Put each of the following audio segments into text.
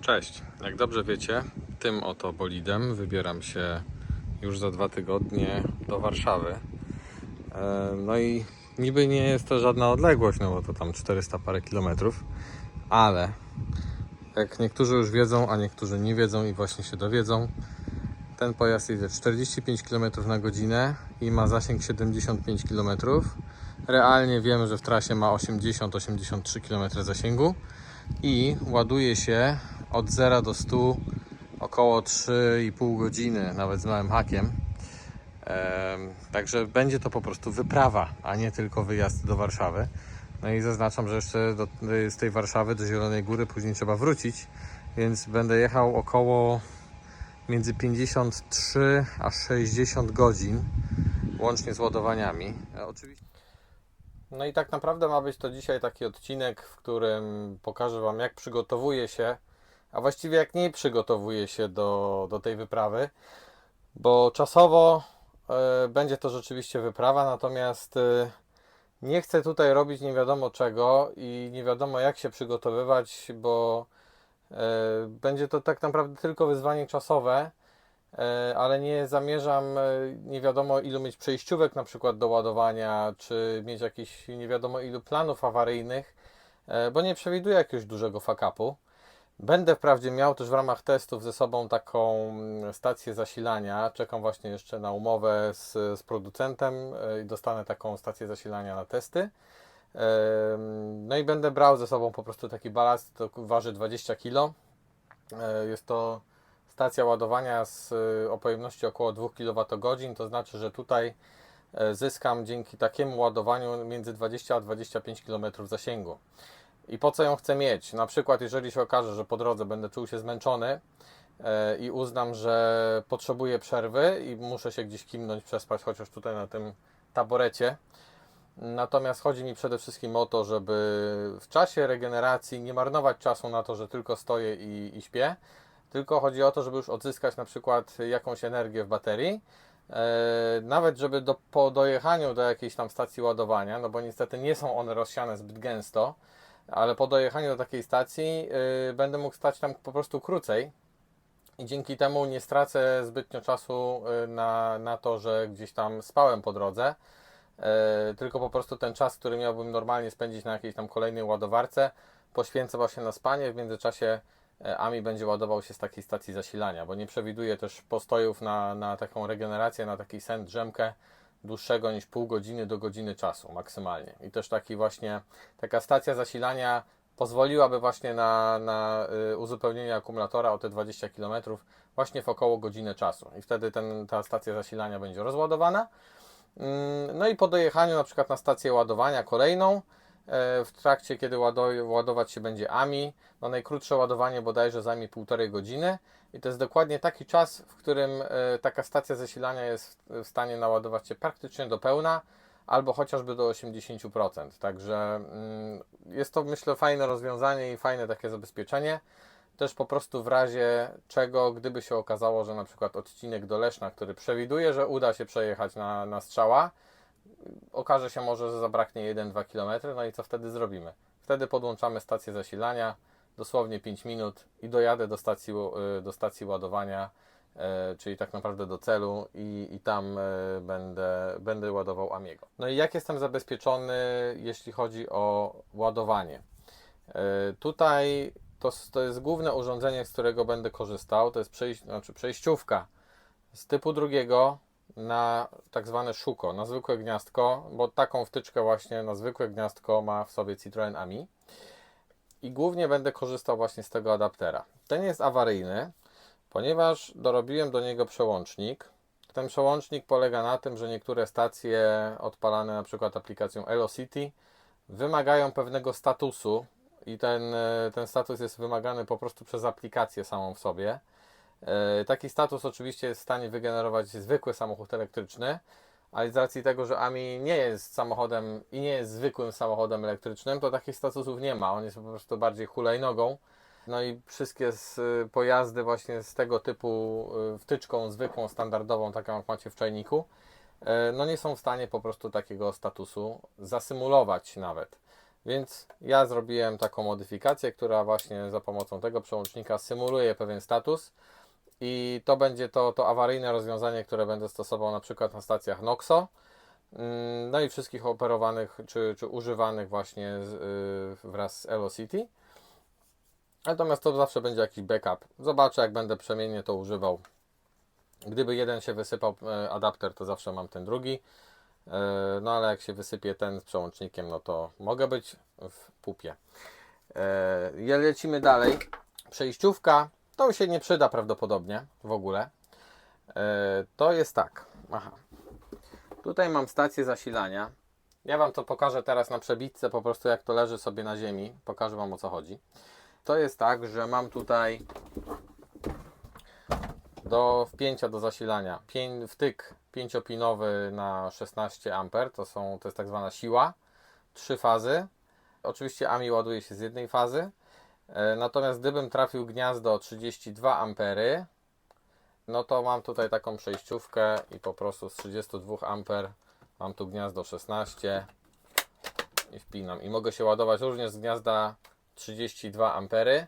Cześć. Jak dobrze wiecie, tym oto bolidem wybieram się już za dwa tygodnie do Warszawy. E, No i niby nie jest to żadna odległość, no bo to tam 400 parę kilometrów, ale jak niektórzy już wiedzą, a niektórzy nie wiedzą i właśnie się dowiedzą, ten pojazd jedzie 45 km na godzinę i ma zasięg 75 km. Realnie wiem, że w trasie ma 80-83 km zasięgu i ładuje się od 0 do 100 około 3,5 godziny, nawet z małym hakiem. Em, Także będzie to po prostu wyprawa, a nie tylko wyjazd do Warszawy. No i zaznaczam, że jeszcze do, z tej Warszawy do Zielonej Góry później trzeba wrócić, więc będę jechał około między 53 a 60 godzin, łącznie z ładowaniami. E, Oczywiście. No i tak naprawdę ma być to dzisiaj taki odcinek, w którym pokażę Wam, jak przygotowuję się, a właściwie jak nie przygotowuję się do, do tej wyprawy, bo czasowo e, będzie to rzeczywiście wyprawa, natomiast e, nie chcę tutaj robić nie wiadomo czego i nie wiadomo jak się przygotowywać, bo e, będzie to tak naprawdę tylko wyzwanie czasowe, e, ale nie zamierzam e, nie wiadomo ilu mieć przejściówek na przykład do ładowania, czy mieć jakiś nie wiadomo ilu planów awaryjnych, e, bo nie przewiduję jakiegoś dużego fakapu. Będę wprawdzie miał też w ramach testów ze sobą taką mm, stację zasilania. Czekam właśnie jeszcze na umowę z, z producentem e, i dostanę taką stację zasilania na testy. No i będę brał ze sobą po prostu taki balast, to waży 20 kg. Jest to stacja ładowania z e, o pojemności około 2 kWh, to znaczy, że tutaj e, zyskam dzięki takiemu ładowaniu między 20 a 25 km zasięgu. I po co ją chcę mieć? Na przykład, jeżeli się okaże, że po drodze będę czuł się zmęczony e, i uznam, że potrzebuję przerwy i muszę się gdzieś kimnąć, przespać, chociaż tutaj na tym taborecie. Natomiast chodzi mi przede wszystkim o to, żeby w czasie regeneracji nie marnować czasu na to, że tylko stoję i, i śpię, tylko chodzi o to, żeby już odzyskać na przykład jakąś energię w baterii. E, nawet żeby do, po dojechaniu do jakiejś tam stacji ładowania, no bo niestety nie są one rozsiane zbyt gęsto, ale po dojechaniu do takiej stacji y, będę mógł stać tam po prostu krócej i dzięki temu nie stracę zbytnio czasu y, na, na to, że gdzieś tam spałem po drodze, y, tylko po prostu ten czas, który miałbym normalnie spędzić na jakiejś tam kolejnej ładowarce, poświęcę właśnie na spanie, w międzyczasie y, AMI będzie ładował się z takiej stacji zasilania, bo nie przewiduję też postojów na, na taką regenerację, na taki sen, drzemkę, dłuższego niż pół godziny do godziny czasu maksymalnie. I też taki właśnie, taka stacja zasilania pozwoliłaby właśnie na, na y, uzupełnienie akumulatora o te 20 km właśnie w około godzinę czasu. I wtedy ten, ta stacja zasilania będzie rozładowana. Mm, No i po dojechaniu na przykład na stację ładowania kolejną, w trakcie kiedy łado- ładować się będzie AMI, no najkrótsze ładowanie bodajże zajmie półtorej godziny i to jest dokładnie taki czas, w którym e, taka stacja zasilania jest w- w stanie naładować się praktycznie do pełna albo chociażby do 80%. Także mm, jest to myślę fajne rozwiązanie i fajne takie zabezpieczenie. Też po prostu w razie czego, gdyby się okazało, że na przykład odcinek do Leszna, który przewiduje, że uda się przejechać na, na strzała, okaże się może, że zabraknie 1-2 km, no i co wtedy zrobimy? Wtedy podłączamy stację zasilania, dosłownie 5 minut i dojadę do stacji, y, do stacji ładowania, e, czyli tak naprawdę do celu i, i tam e, będę, będę ładował Amiego. No i jak jestem zabezpieczony, jeśli chodzi o ładowanie? E, Tutaj to, to jest główne urządzenie, z którego będę korzystał, to jest przejś, znaczy przejściówka z typu drugiego na tak zwane szuko, na zwykłe gniazdko, bo taką wtyczkę właśnie na zwykłe gniazdko ma w sobie Citroen Ami. I głównie będę korzystał właśnie z tego adaptera. Ten jest awaryjny, ponieważ dorobiłem do niego przełącznik. Ten przełącznik polega na tym, że niektóre stacje odpalane na przykład aplikacją Elocity wymagają pewnego statusu i ten, e, ten status jest wymagany po prostu przez aplikację samą w sobie. E, Taki status oczywiście jest w stanie wygenerować zwykły samochód elektryczny, ale z racji tego, że AMI nie jest samochodem i nie jest zwykłym samochodem elektrycznym, to takich statusów nie ma. On jest po prostu bardziej hulajnogą. No i wszystkie z, y, pojazdy właśnie z tego typu y, wtyczką zwykłą, standardową, taką jak macie w czajniku, e, no nie są w stanie po prostu takiego statusu zasymulować nawet. Więc ja zrobiłem taką modyfikację, która właśnie za pomocą tego przełącznika symuluje pewien status i to będzie to, to awaryjne rozwiązanie, które będę stosował na przykład na stacjach Noxo, mm, no i wszystkich operowanych czy, czy używanych właśnie z, y, wraz z Elocity. Natomiast to zawsze będzie jakiś backup. Zobaczę, jak będę przemiennie to używał. Gdyby jeden się wysypał e, adapter, to zawsze mam ten drugi. E, No ale jak się wysypie ten z przełącznikiem, no to mogę być w pupie. E, Lecimy dalej. Przejściówka to się nie przyda prawdopodobnie w ogóle. E, To jest tak. Aha. Tutaj mam stację zasilania. Ja Wam to pokażę teraz na przebitce, po prostu jak to leży sobie na ziemi. Pokażę Wam o co chodzi. To jest tak, że mam tutaj do wpięcia do zasilania wtyk 5-pinowy na 16 A. To, są, to jest tak zwana siła. Trzy fazy. Oczywiście AMI ładuje się z jednej fazy. E, Natomiast gdybym trafił gniazdo 32 ampery, no to mam tutaj taką przejściówkę i po prostu z 32 amper mam tu gniazdo 16 i wpinam. I mogę się ładować również z gniazda 32 ampery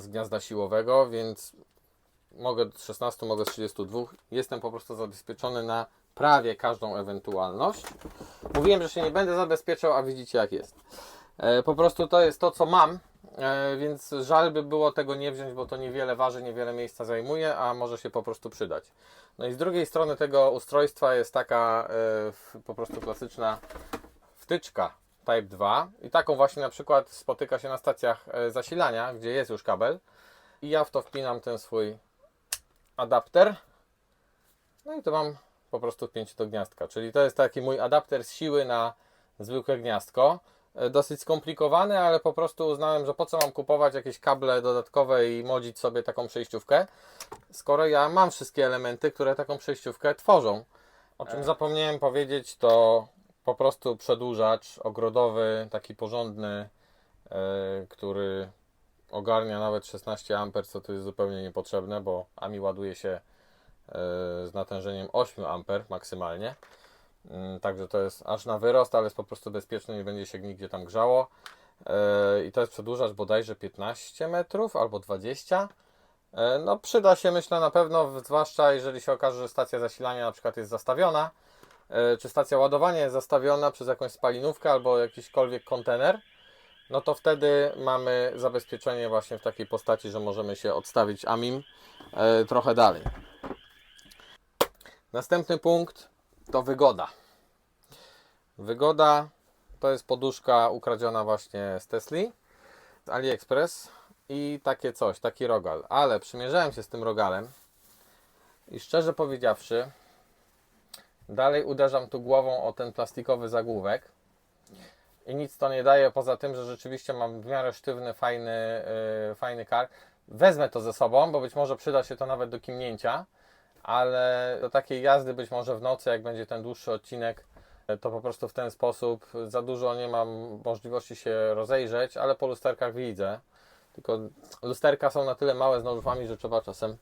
z gniazda siłowego, więc mogę z 16, mogę z 32. Jestem po prostu zabezpieczony na prawie każdą ewentualność. Mówiłem, że się nie będę zabezpieczał, a widzicie jak jest. E, po prostu to jest to, co mam, e, więc żal by było tego nie wziąć, bo to niewiele waży, niewiele miejsca zajmuje, a może się po prostu przydać. No i z drugiej strony tego ustrojstwa jest taka e, po prostu klasyczna wtyczka Type 2 i taką właśnie na przykład spotyka się na stacjach zasilania, gdzie jest już kabel i ja w to wpinam ten swój adapter no i to mam po prostu wpięcie do gniazdka, czyli to jest taki mój adapter z siły na zwykłe gniazdko. E, Dosyć skomplikowane, ale po prostu uznałem, że po co mam kupować jakieś kable dodatkowe i modzić sobie taką przejściówkę, skoro ja mam wszystkie elementy, które taką przejściówkę tworzą. O czym zapomniałem powiedzieć, to po prostu przedłużacz ogrodowy, taki porządny, e, który ogarnia nawet 16 A, co tu jest zupełnie niepotrzebne, bo AMI ładuje się e, z natężeniem 8 A maksymalnie. Mm, Także to jest aż na wyrost, ale jest po prostu bezpieczny, nie będzie się nigdzie tam grzało. E, I to jest przedłużacz bodajże 15 metrów albo 20. E, No przyda się myślę na pewno, zwłaszcza jeżeli się okaże, że stacja zasilania na przykład jest zastawiona, e, czy stacja ładowania jest zastawiona przez jakąś spalinówkę albo jakiśkolwiek kontener, no to wtedy mamy zabezpieczenie właśnie w takiej postaci, że możemy się odstawić AMIM e, trochę dalej. Następny punkt to wygoda. Wygoda to jest poduszka ukradziona właśnie z Tesli, z AliExpress i takie coś, taki rogal. Ale przymierzałem się z tym rogalem i szczerze powiedziawszy, dalej uderzam tu głową o ten plastikowy zagłówek i nic to nie daje poza tym, że rzeczywiście mam w miarę sztywny, fajny, yy, fajny kark. Wezmę to ze sobą, bo być może przyda się to nawet do kimnięcia, ale do takiej jazdy być może w nocy, jak będzie ten dłuższy odcinek, to po prostu w ten sposób za dużo nie mam możliwości się rozejrzeć, ale po lusterkach widzę. Tylko lusterka są na tyle małe z nożówami, że trzeba czasem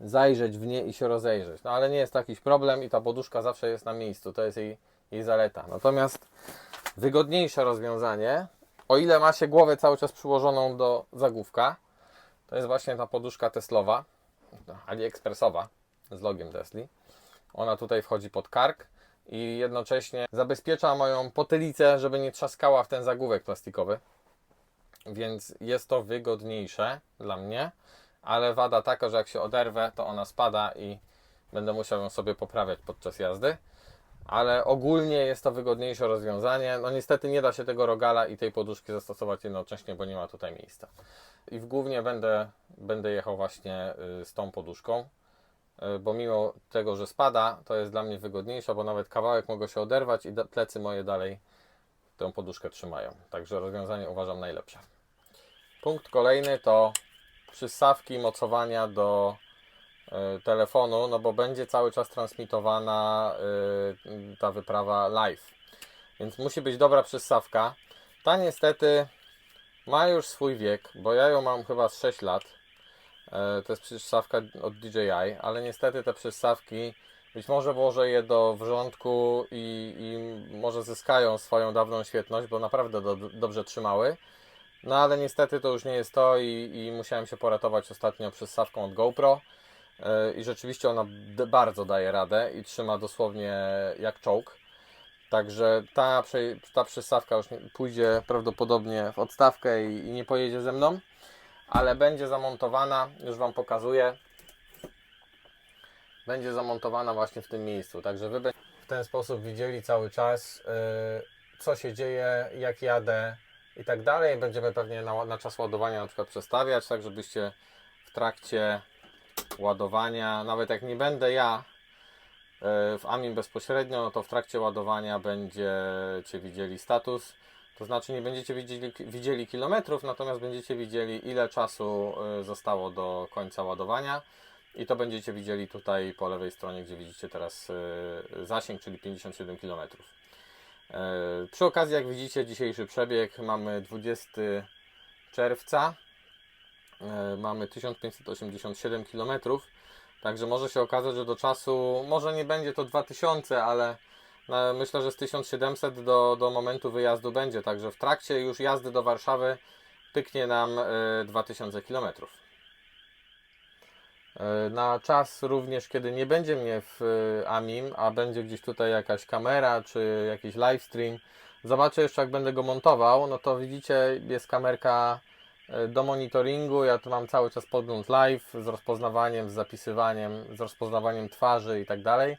zajrzeć w nie i się rozejrzeć. No ale nie jest to jakiś problem i ta poduszka zawsze jest na miejscu. To jest jej, jej zaleta. Natomiast wygodniejsze rozwiązanie, o ile ma się głowę cały czas przyłożoną do zagłówka, to jest właśnie ta poduszka Teslowa, AliExpressowa z logiem Tesli. Ona tutaj wchodzi pod kark i jednocześnie zabezpiecza moją potylicę, żeby nie trzaskała w ten zagłówek plastikowy. Więc jest to wygodniejsze dla mnie, ale wada taka, że jak się oderwę, to ona spada i będę musiał ją sobie poprawiać podczas jazdy. Ale ogólnie jest to wygodniejsze rozwiązanie. No niestety nie da się tego rogala i tej poduszki zastosować jednocześnie, bo nie ma tutaj miejsca. I w głównie będę, będę jechał właśnie y, z tą poduszką, bo mimo tego, że spada, to jest dla mnie wygodniejsze, bo nawet kawałek mogę się oderwać i plecy moje dalej tę poduszkę trzymają. Także rozwiązanie uważam najlepsze. Punkt kolejny to przystawki mocowania do y, telefonu, no bo będzie cały czas transmitowana y, ta wyprawa live. Więc musi być dobra przystawka. Ta niestety ma już swój wiek, bo ja ją mam chyba z 6 lat. E, To jest przystawka od DJI, ale niestety te przystawki Być może włożę je do wrzątku i, i może zyskają swoją dawną świetność, bo naprawdę do, dobrze trzymały. No ale niestety to już nie jest to i, i musiałem się poratować ostatnio przystawką od GoPro. Yy, I rzeczywiście ona bardzo daje radę i trzyma dosłownie jak czołg. Także ta, ta przystawka już pójdzie prawdopodobnie w odstawkę i, i nie pojedzie ze mną, ale będzie zamontowana, już Wam pokazuję. Będzie zamontowana właśnie w tym miejscu. Także Wy w ten sposób widzieli cały czas, yy, co się dzieje, jak jadę i tak dalej. Będziemy pewnie na, na czas ładowania na przykład przestawiać, tak żebyście w trakcie ładowania, nawet jak nie będę ja e, w AMIM bezpośrednio, no to w trakcie ładowania będziecie widzieli status. To znaczy nie będziecie widzieli, widzieli kilometrów, natomiast będziecie widzieli ile czasu e, zostało do końca ładowania. I to będziecie widzieli tutaj po lewej stronie, gdzie widzicie teraz e, zasięg, czyli 57 km. E, Przy okazji, jak widzicie, dzisiejszy przebieg mamy 20 czerwca. Mamy 1587 km. Także może się okazać, że do czasu, może nie będzie to 2000, ale myślę, że z 1700 do, do momentu wyjazdu będzie. Także w trakcie już jazdy do Warszawy pyknie nam e, 2000 km. E, Na czas również, kiedy nie będzie mnie w e, AMIM, a będzie gdzieś tutaj jakaś kamera czy jakiś live stream, zobaczę jeszcze jak będę go montował, no to widzicie jest kamerka do monitoringu, ja tu mam cały czas podgląd live z rozpoznawaniem, z zapisywaniem, z rozpoznawaniem twarzy i tak dalej.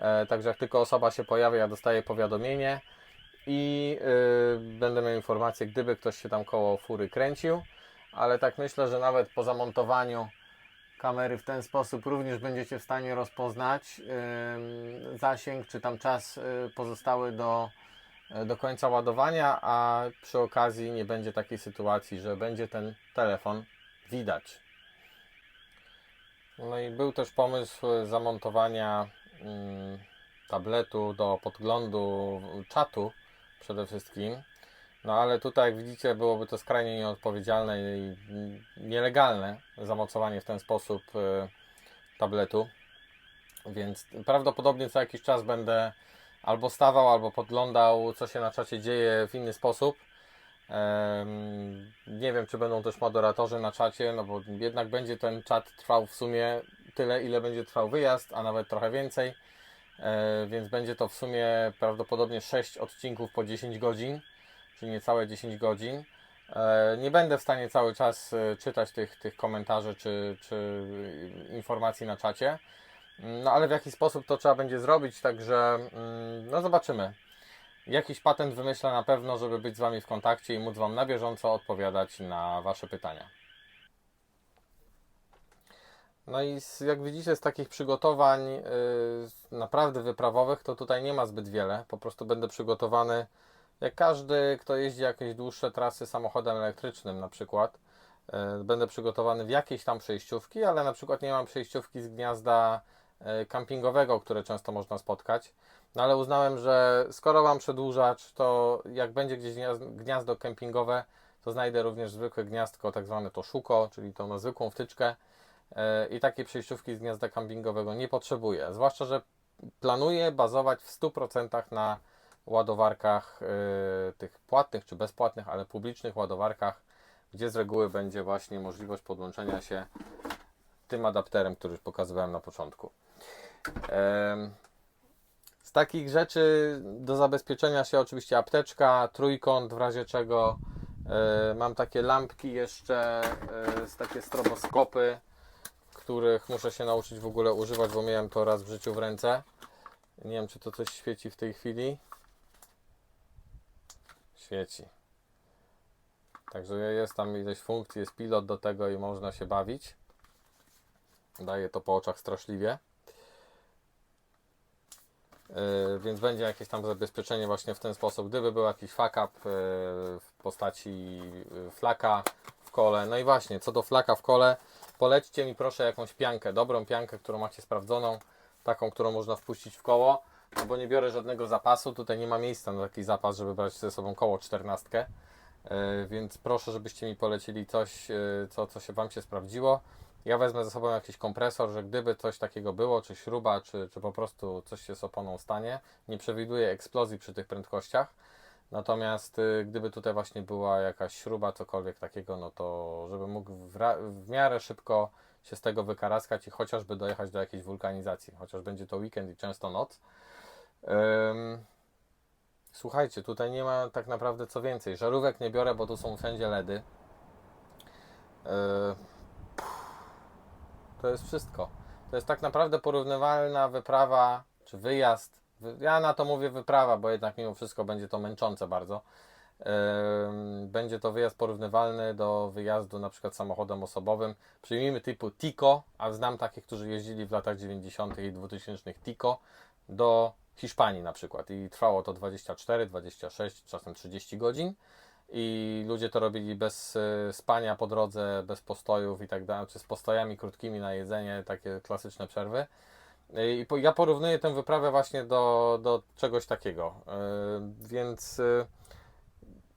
E, Także jak tylko osoba się pojawia, ja dostaję powiadomienie i y, będę miał informację, gdyby ktoś się tam koło fury kręcił, ale tak myślę, że nawet po zamontowaniu kamery w ten sposób również będziecie w stanie rozpoznać zasięg, czy tam czas y, pozostały do, y, do końca ładowania, a przy okazji nie będzie takiej sytuacji, że będzie ten telefon widać. No i był też pomysł zamontowania tabletu do podglądu czatu przede wszystkim. No ale tutaj, jak widzicie, byłoby to skrajnie nieodpowiedzialne i nielegalne zamocowanie w ten sposób y, tabletu. Więc prawdopodobnie co jakiś czas będę albo stawał, albo podglądał, co się na czacie dzieje w inny sposób. Nie wiem, czy będą też moderatorzy na czacie, no bo jednak będzie ten czat trwał w sumie tyle, ile będzie trwał wyjazd, a nawet trochę więcej. E, Więc będzie to w sumie prawdopodobnie 6 odcinków po 10 godzin, czyli niecałe 10 godzin. E, Nie będę w stanie cały czas e, czytać tych, tych komentarzy czy, czy informacji na czacie. No ale w jaki sposób to trzeba będzie zrobić, także mm, no zobaczymy. Jakiś patent wymyślę na pewno, żeby być z Wami w kontakcie i móc Wam na bieżąco odpowiadać na Wasze pytania. No i z, jak widzicie, z takich przygotowań yy, naprawdę wyprawowych, to tutaj nie ma zbyt wiele. Po prostu będę przygotowany, jak każdy, kto jeździ jakieś dłuższe trasy samochodem elektrycznym na przykład. Yy, będę przygotowany w jakiejś tam przejściówki, ale na przykład nie mam przejściówki z gniazda yy, kampingowego, które często można spotkać. No ale uznałem, że skoro mam przedłużacz, to jak będzie gdzieś gniazdo, kempingowe, to znajdę również zwykłe gniazdko, tak zwane to szuko, czyli tą zwykłą wtyczkę. E, I takiej przejściówki z gniazda kempingowego nie potrzebuję. Zwłaszcza, że planuję bazować w 100% na ładowarkach e, tych płatnych czy bezpłatnych, ale publicznych ładowarkach, gdzie z reguły będzie właśnie możliwość podłączenia się tym adapterem, który już pokazywałem na początku. Z takich rzeczy do zabezpieczenia się oczywiście apteczka, trójkąt w razie czego. E, Mam takie lampki jeszcze, e, takie stroboskopy, których muszę się nauczyć w ogóle używać, bo miałem to raz w życiu w ręce. Nie wiem, czy to coś świeci w tej chwili. Świeci. Także jest tam ileś funkcji, jest pilot do tego i można się bawić. Daje to po oczach straszliwie. Yy, więc będzie jakieś tam zabezpieczenie właśnie w ten sposób. Gdyby był jakiś fuck up yy, w postaci yy, flaka w kole. No i właśnie, co do flaka w kole, polećcie mi proszę jakąś piankę, dobrą piankę, którą macie sprawdzoną, taką, którą można wpuścić w koło, no bo nie biorę żadnego zapasu, tutaj nie ma miejsca na taki zapas, żeby brać ze sobą koło 14. Yy, więc proszę, żebyście mi polecili coś, co, co się Wam się sprawdziło. Ja wezmę ze sobą jakiś kompresor, że gdyby coś takiego było, czy śruba, czy, czy po prostu coś się z oponą stanie, nie przewiduję eksplozji przy tych prędkościach. Natomiast y, gdyby tutaj właśnie była jakaś śruba, cokolwiek takiego, no to żeby mógł w, w miarę szybko się z tego wykaraskać i chociażby dojechać do jakiejś wulkanizacji, chociaż będzie to weekend i często noc. Słuchajcie, tutaj nie ma tak naprawdę co więcej. Żarówek nie biorę, bo tu są wszędzie LEDy. Yy, to jest wszystko. To jest tak naprawdę porównywalna wyprawa, czy wyjazd. Wy- Ja na to mówię wyprawa, bo jednak mimo wszystko będzie to męczące bardzo. Będzie to wyjazd porównywalny do wyjazdu na przykład samochodem osobowym. Przyjmijmy typu Tico, a znam takich, którzy jeździli w latach 90. i 2000 Tico do Hiszpanii na przykład i trwało to 24, 26, czasem 30 godzin i ludzie to robili bez e, spania po drodze, bez postojów i tak dalej, czy z postojami krótkimi na jedzenie, takie klasyczne przerwy. E, I ja porównuję tę wyprawę właśnie do, do czegoś takiego, E, więc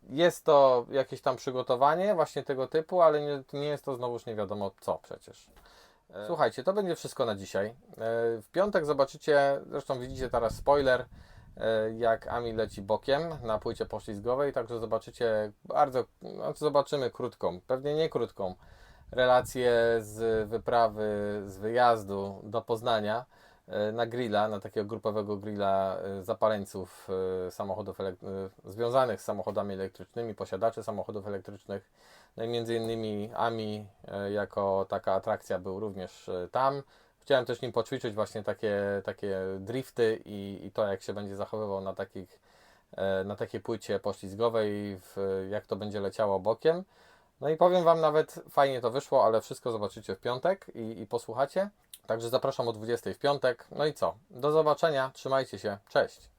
jest to jakieś tam przygotowanie właśnie tego typu, ale nie, nie jest to znowuż nie wiadomo co przecież. Słuchajcie, to będzie wszystko na dzisiaj. W piątek zobaczycie, zresztą widzicie teraz spoiler, jak Ami leci bokiem na płycie poślizgowej, także zobaczycie bardzo, znaczy zobaczymy krótką, pewnie nie krótką, relację z wyprawy, z wyjazdu do Poznania e, na grilla, na takiego grupowego grilla e, zapaleńców e, samochodów e, związanych z samochodami elektrycznymi, posiadaczy samochodów elektrycznych. No i między innymi Ami e, jako taka atrakcja był również e, tam. Chciałem też nim poćwiczyć właśnie takie, takie drifty i, i to jak się będzie zachowywał na takich e, na takiej płycie poślizgowej, w, jak to będzie leciało bokiem. No i powiem Wam nawet, fajnie to wyszło, ale wszystko zobaczycie w piątek i, i posłuchacie. Także zapraszam o 20 w piątek. No i co? Do zobaczenia, trzymajcie się, cześć!